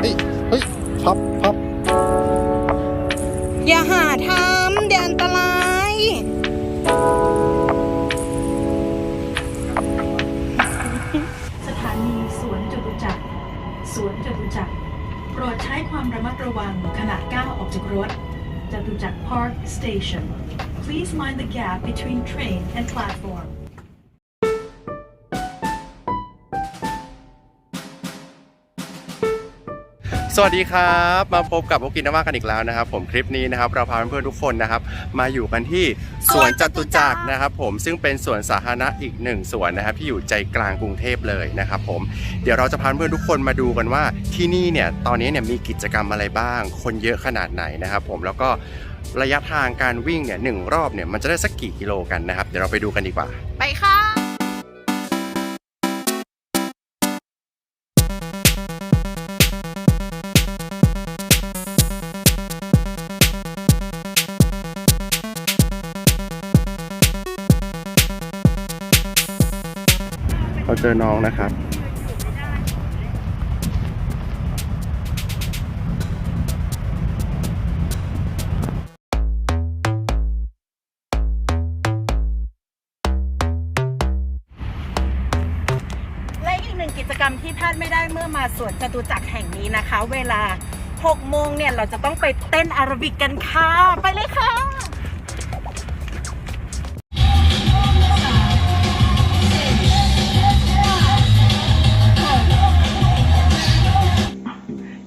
เฮ้ยเฮ้ยพับพับอย่าหาทำเดี๋ยวอันตราย สถานีสวนจตุจักร สวนจตุจักร โปรดใช้ความระมัดระวังขณะก้าวออกจากรถจตุจักร Park Station Please mind the gap between train and platform สวัสดีครับ มาพบกับโอกินาว่ากันอีกแล้วนะครับ ผมคลิปนี้นะครับเราพาเพื่อนๆทุกคนนะครับ มาอยู่กันที่สวนจตุจักรนะครับ ผมซึ่งเป็นสวนสาธารณะอีกหนึ่งสวนนะครับ ที่อยู่ใจกลางกรุงเทพเลยนะครับผมเดี๋ยวเราจะพาเพื่อนทุกคนมาดูกันว่าที่นี่เนี่ยตอนนี้เนี่ยมีกิจกรรมอะไรบ้าง คนเยอะขนาดไหนนะครับ ผมแล้วก็ระยะทางการวิ่งเนี่ยหนึ่งรอบเนี่ยมันจะได้สักกี่กิโลกันนะครับ เดี๋ยวเราไปดูกันดีกว่า ไปค่ะ เราเจอน้องนะครับและอีกหนึ่งกิจกรรมที่พลาดไม่ได้เมื่อมาสวนจตุจักรแห่งนี้นะคะ เวลา 6 โมงเนี่ย เราจะต้องไปเต้นอาราบิกกันค่ะ ไปเลยค่ะ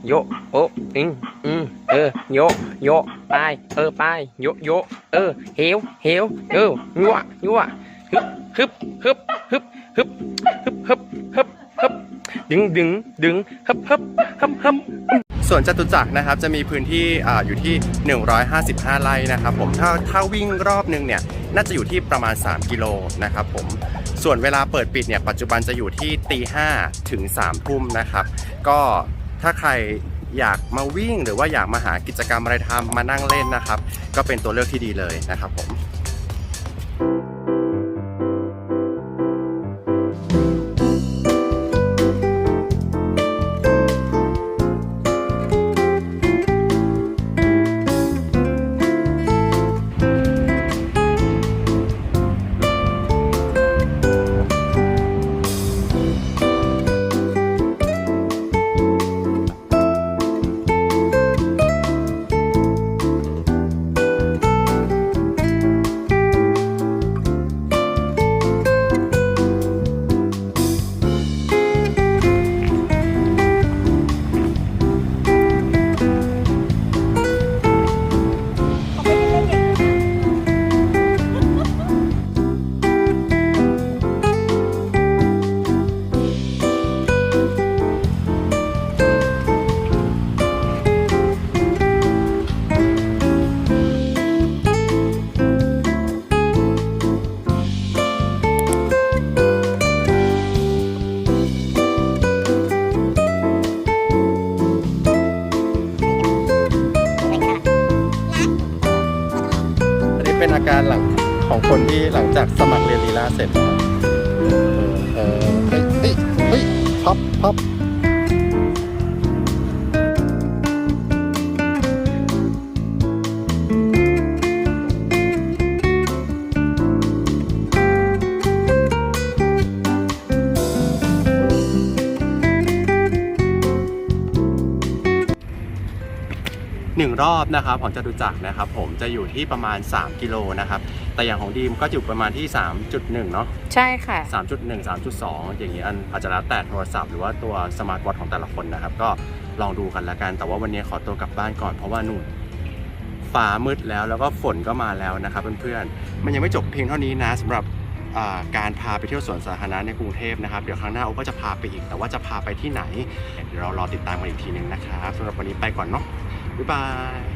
โยโออืมอืมเออโยโยไปเออไปโยโยเออเหวเหวเออยัวยัวฮึบฮึบฮึบฮึบฮึบฮึบฮึบฮึบฮึบดึงดึงดึงฮึบฮึบฮึบฮึบสวนจตุจักรนะครับจะมีพื้นที่ออยู่ที่ 155 ไร่นะครับผมถ้าถ้าวิ่งรอบนึงเนี่ยน่าจะอยู่ที่ประมาณ 3 กิโลนะครับผมส่วนเวลาเปิดปิดเนี่ยปัจจุบันจะอยู่ที่ตีห้ถึง3ทุ่มนะครับ ก็ ถ้าใครอยากมาวิ่งหรือว่าอยากมาหากิจกรรมอะไรทำมานั่งเล่นนะครับ ก็เป็นตัวเลือกที่ดีเลยนะครับผม การหลังของคนที่หลังจากสมัครเรียนลีลาเสร็จนะครับเออเฮ้ยเฮ้ยเฮ้ยพับพับ หนึ่งรอบนะครับของจตุจักรนะครับ ผมจะอยู่ที่ประมาณ 3 กิโลนะครับ แต่อย่างของดีมก็อยู่ประมาณที่ 3.1 เนาะใช่ค่ะ 3.1 3.2 อย่างนี้อันอาจจะแล้วแต่โทรศัพท์หรือว่าตัวสมาร์ทวอทของแต่ละคนนะครับ ก็ลองดูกันละกัน แต่ว่าวันนี้ขอตัวกลับบ้านก่อนเพราะว่านู่นฟ้ามืดแล้วแล้วก็ฝนก็มาแล้วนะครับเพื่อนๆ มันยังไม่จบเพียงเท่านี้นะสำหรับอ่าการพาไปเที่ยวสวนสาธารณะในกรุงเทพนะครับ เดี๋ยวครั้งหน้าโอก็จะพาไปอีก แต่ว่าจะพาไปที่ไหน เดี๋ยวเรารอติดตามกันอีกทีหนึ่งนะครับสำหรับวันนี้ไปก่อนเนาะ 拜拜。